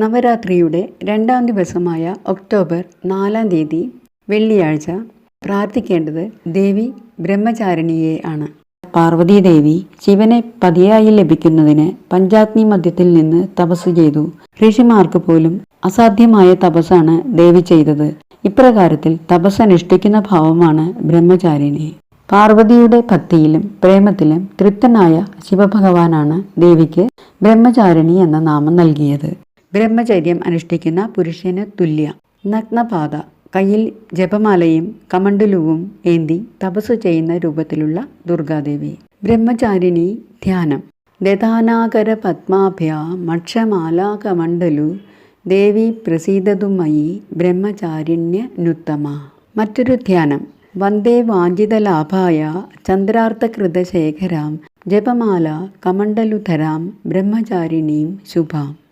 നവരാത്രിയുടെ രണ്ടാം ദിവസമായ ഒക്ടോബർ നാലാം തീയതി വെള്ളിയാഴ്ച പ്രാർത്ഥിക്കേണ്ടത് ദേവി ബ്രഹ്മചാരിണിയെ ആണ്. പാർവതീദേവി ശിവനെ പതിയായി ലഭിക്കുന്നതിന് പഞ്ചാഗ്നി മധ്യത്തിൽ നിന്ന് തപസ് ചെയ്തു. ഋഷിമാർക്ക് പോലും അസാധ്യമായ തപസ്സാണ് ദേവി ചെയ്തത്. ഇപ്രകാരത്തിൽ തപസ് അനുഷ്ഠിക്കുന്ന ഭാവമാണ് ബ്രഹ്മചാരിണി. പാർവതിയുടെ ഭക്തിയിലും പ്രേമത്തിലും തൃപ്തനായ ശിവഭഗവാനാണ് ദേവിക്ക് ബ്രഹ്മചാരിണി എന്ന നാമം നൽകിയത്. ബ്രഹ്മചര്യം അനുഷ്ഠിക്കുന്ന പുരുഷന് തുല്യ. നഗ്നപാത കയ്യിൽ ജപമാലയും കമണ്ഡലുവും ഏന്തി തപസ് ചെയ്യുന്ന രൂപത്തിലുള്ള ദുർഗാദേവി. ബ്രഹ്മചാരിണി ധ്യാനം. ദധാനാകര പത്മാഭ്യ മക്ഷമാലാകമണ്ഡലു ദേവി പ്രസീദതുമയി ബ്രഹ്മചാരിണ്യനുത്തമ മറ്റൊരു ധ്യാനം. വന്ദേ വാഞ്ചിതലാഭായ ചന്ദ്രാർത്ഥകൃതശേഖരാം ജപമാല കമണ്ഡലുധരാം ബ്രഹ്മചാരിണീം ശുഭാം.